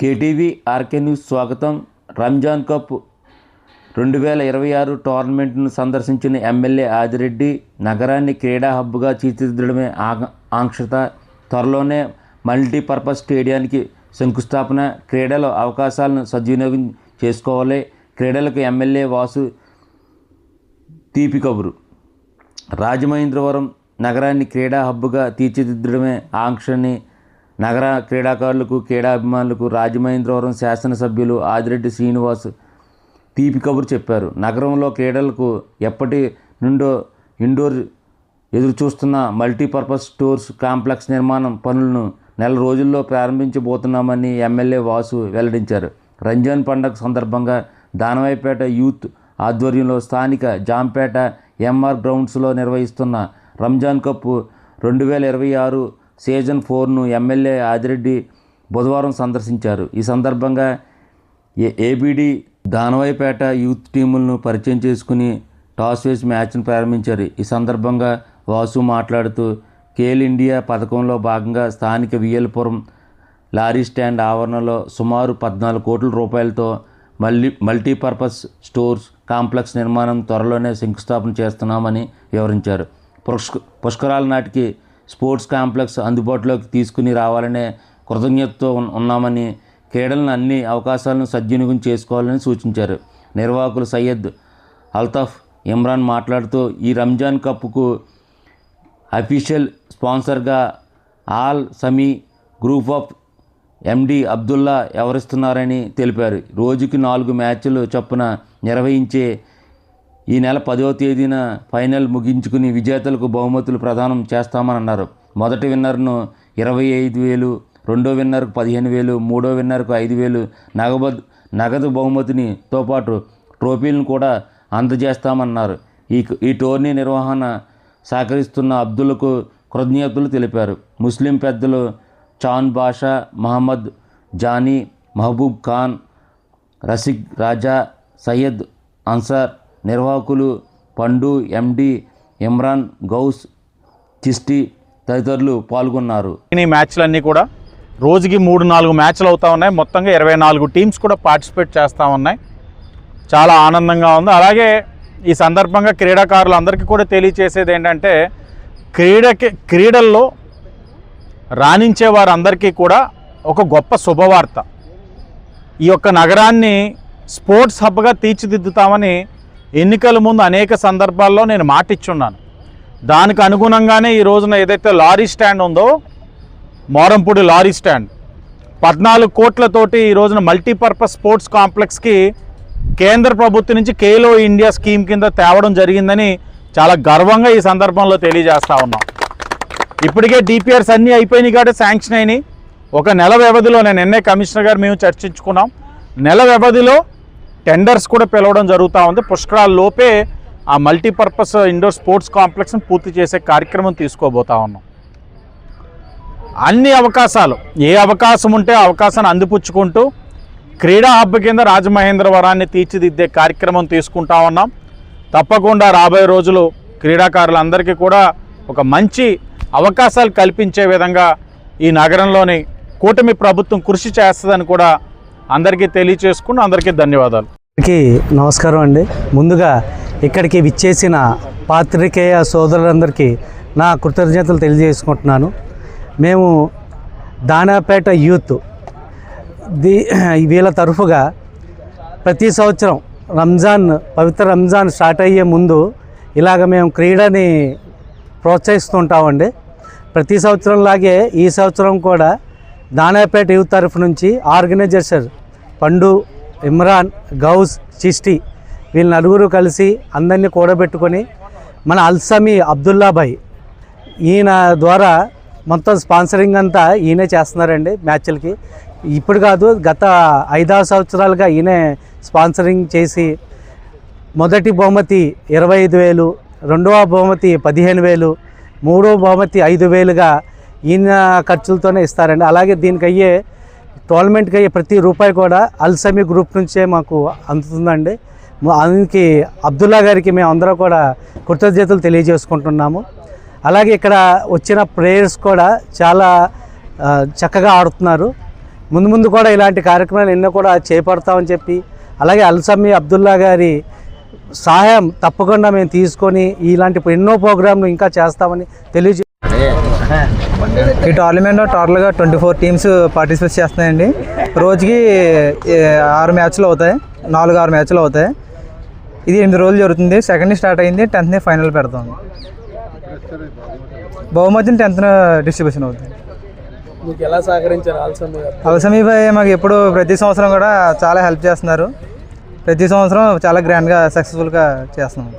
KTV RK news స్వాగతం. Ramzan cup రెండు వేల ఇరవై ఆరు టోర్నమెంట్ను సందర్శించిన ఎమ్మెల్యే ఆదిరెడ్డి నగరాన్ని క్రీడా హబ్గా తీర్చిదిద్దడమే ఆంక్షత. త్వరలోనే మల్టీపర్పస్ స్టేడియానికి శంకుస్థాపన. క్రీడల అవకాశాలను సద్వినియోగం చేసుకోవాలి. క్రీడలకు ఎమ్మెల్యే వాసు తీపి కబురు రాజమహేంద్రవరం నగరాన్ని క్రీడా హబ్గా తీర్చిదిద్దడమే ఆంక్షని నగర క్రీడాకారులకు క్రీడాభిమానులకు రాజమహేంద్రవరం శాసనసభ్యులు ఆదిరెడ్డి శ్రీనివాస్ తీపి కబురు చెప్పారు. నగరంలో క్రీడలకు ఎప్పటి నుండో ఇండోర్ ఎదురుచూస్తున్న మల్టీపర్పస్ స్టోర్స్ కాంప్లెక్స్ నిర్మాణం పనులను నెల రోజుల్లో ప్రారంభించబోతున్నామని ఎమ్మెల్యే వాసు వెల్లడించారు. రంజాన్ పండగ సందర్భంగా దానవాయిపేట యూత్ ఆధ్వర్యంలో స్థానిక జాంపేట ఎంఆర్ గ్రౌండ్స్లో నిర్వహిస్తున్న రంజాన్ కప్పు రెండు వేల ఇరవై ఆరు సీజన్ ఫోర్ను ఎమ్మెల్యే ఆదిరెడ్డి బుధవారం సందర్శించారు. ఈ సందర్భంగా ఏ దానవాయిపేట యూత్ టీములను పరిచయం చేసుకుని టాస్ వేసి మ్యాచ్ను ప్రారంభించారు. ఈ సందర్భంగా వాసు మాట్లాడుతూ కేల్ ఇండియా పథకంలో భాగంగా స్థానిక వియల్పురం లారీ స్టాండ్ ఆవరణలో సుమారు పద్నాలుగు కోట్ల రూపాయలతో మల్టీ మల్టీపర్పస్ స్టోర్స్ కాంప్లెక్స్ నిర్మాణం త్వరలోనే శంకుస్థాపన చేస్తున్నామని వివరించారు. పుష్క పుష్కరాల నాటికి స్పోర్ట్స్ కాంప్లెక్స్ అందుబాటులోకి తీసుకుని రావాలనే కృతజ్ఞతతో ఉన్నామని క్రీడలను అన్ని అవకాశాలను సద్వినియోగం చేసుకోవాలని సూచించారు. నిర్వాహకులు సయ్యద్ అల్తాఫ్ ఇమ్రాన్ మాట్లాడుతూ ఈ రంజాన్ కప్కు official స్పాన్సర్గా Al Sami group of MD Abdullah ఎవరిస్తున్నారని తెలిపారు. రోజుకి నాలుగు మ్యాచ్లు చొప్పున నిర్వహించే ఈ నెల పదవ తేదీన ఫైనల్ ముగించుకుని విజేతలకు బహుమతులు ప్రదానం చేస్తామని అన్నారు మొదటి విన్నర్ను ఇరవై ఐదు వేలు రెండో విన్నర్కు పదిహేను వేలు మూడో విన్నర్కు ఐదు వేలు నగదు నగదు బహుమతినితో పాటు ట్రోఫీలను కూడా అందజేస్తామన్నారు. ఈ ఈ టోర్నీ నిర్వహణ సహకరిస్తున్న అబ్దుల్కు కృతజ్ఞతలు తెలిపారు. ముస్లిం పెద్దలు చాన్ బాషా మహమ్మద్ జానీ మహబూబ్ ఖాన్ రసిక్ రాజా సయ్యద్ అన్సార్ నిర్వాహకులు పండు ఎండి ఇమ్రాన్ గౌస్ చిస్టి తదితరులు పాల్గొన్నారు. ఈ మ్యాచ్లన్నీ కూడా రోజుకి మూడు నాలుగు మ్యాచ్లు అవుతా ఉన్నాయి. మొత్తంగా ఇరవై నాలుగు టీమ్స్ కూడా పార్టిసిపేట్ చేస్తూ ఉన్నాయి. చాలా ఆనందంగా ఉంది. అలాగే ఈ సందర్భంగా క్రీడాకారులు అందరికీ కూడా తెలియచేసేది ఏంటంటే క్రీడకి క్రీడల్లో రాణించే వారందరికీ కూడా ఒక గొప్ప శుభవార్త. ఈ యొక్క నగరాన్ని స్పోర్ట్స్ హబ్గా తీర్చిదిద్దుతామని ఎన్నికల ముందు అనేక సందర్భాల్లో నేను మాటిచ్చున్నాను. దానికి అనుగుణంగానే ఈ రోజున ఏదైతే లారీ స్టాండ్ ఉందో మోరంపూడి లారీ స్టాండ్ పద్నాలుగు కోట్లతోటి ఈ రోజున మల్టీపర్పస్ స్పోర్ట్స్ కాంప్లెక్స్కి కేంద్ర ప్రభుత్వం నుంచి కేలో ఇండియా స్కీమ్ కింద తేవడం జరిగిందని చాలా గర్వంగా ఈ సందర్భంలో తెలియజేస్తూ ఉన్నాం. ఇప్పటికే డిపిఆర్స్ అన్నీ అయిపోయినాయి కాబట్టి శాంక్షన్ అయినాయి. ఒక నెల వ్యవధిలో నేను నిన్నే కమిషనర్ గారు మేము చర్చించుకున్నాం. నెల వ్యవధిలో టెండర్స్ కూడా పిలవడం జరుగుతూ ఉంది. పుష్కరాల్లోపే ఆ మల్టీపర్పస్ ఇండోర్ స్పోర్ట్స్ కాంప్లెక్స్ని పూర్తి చేసే కార్యక్రమం తీసుకోబోతా ఉన్నాం. అన్ని అవకాశాలు ఏ అవకాశం ఉంటే అవకాశాన్ని అందిపుచ్చుకుంటూ క్రీడా హబ్ కింద రాజమహేంద్రవరాన్ని తీర్చిదిద్దే కార్యక్రమం తీసుకుంటా ఉన్నాం. తప్పకుండా రాబోయే రోజులు క్రీడాకారులందరికీ కూడా ఒక మంచి అవకాశాలు కల్పించే విధంగా ఈ నగరంలోని కూటమి ప్రభుత్వం కృషి చేస్తుందని కూడా అందరికీ తెలియచేసుకుని అందరికీ ధన్యవాదాలు. అందరికీ నమస్కారం అండి. ముందుగా ఇక్కడికి విచ్చేసిన పాత్రికేయ సోదరులందరికీ నా కృతజ్ఞతలు తెలియజేసుకుంటున్నాను. మేము దానాపేట యూత్ దీ వీళ్ళ తరఫుగా ప్రతి సంవత్సరం రంజాన్ పవిత్ర రంజాన్ స్టార్ట్ అయ్యే ముందు ఇలాగ మేము క్రీడని ప్రోత్సహిస్తుంటామండి. ప్రతి సంవత్సరం లాగే ఈ సంవత్సరం కూడా దానాపేట యూత్ తరఫు నుంచి ఆర్గనైజర్స్ పండు ఇమ్రాన్ గౌస్ చిష్టి వీళ్ళ నలుగురు కలిసి అందరినీ కూడబెట్టుకొని మన అల్సమి అబ్దుల్లాభాయ్ ఈయన ద్వారా మొత్తం స్పాన్సరింగ్ అంతా ఈయనే చేస్తున్నారండి మ్యాచ్లకి. ఇప్పుడు కాదు గత ఐదారు సంవత్సరాలుగా ఈయనే స్పాన్సరింగ్ చేసి మొదటి బహుమతి ఇరవై ఐదు వేలు రెండవ బహుమతి పదిహేను వేలు మూడవ బహుమతి ఐదు వేలుగా ఈయన ఖర్చులతోనే ఇస్తారండి. అలాగే దీనికి అయ్యే టోర్నమెంట్కి అయ్యే ప్రతి రూపాయి కూడా అల్సమి గ్రూప్ నుంచే మాకు అందుతుందండి. అందుకి అబ్దుల్లా గారికి మేము అందరం కూడా కృతజ్ఞతలు తెలియజేసుకుంటున్నాము. అలాగే ఇక్కడ వచ్చిన ప్లేయర్స్ కూడా చాలా చక్కగా ఆడుతున్నారు. ముందు ముందు కూడా ఇలాంటి కార్యక్రమాలు ఎన్నో కూడా చేపడతామని చెప్పి అలాగే అల్సమి అబ్దుల్లా గారి సహాయం తప్పకుండా మేము తీసుకొని ఇలాంటి ఎన్నో ప్రోగ్రాంలు ఇంకా చేస్తామని తెలియజే ఈ టోర్నమెంట్లో టోటల్గా ట్వంటీ ఫోర్ టీమ్స్ పార్టిసిపేట్ చేస్తున్నాయండి. రోజుకి ఆరు మ్యాచ్లు అవుతాయి. నాలుగు ఆరు మ్యాచ్లు అవుతాయి. ఇది ఎనిమిది రోజులు జరుగుతుంది. సెకండ్ స్టార్ట్ అయింది. టెన్త్ని ఫైనల్ పెడతాం. బహుమతిని టెన్త్న డిస్ట్రిబ్యూషన్ అవుతుంది. మీకు ఎలా సహకరించారు అల్సమి అవసమీ మాకు ఎప్పుడు ప్రతి సంవత్సరం కూడా చాలా హెల్ప్ చేస్తున్నారు. ప్రతి సంవత్సరం చాలా గ్రాండ్గా సక్సెస్ఫుల్గా చేస్తున్నాం.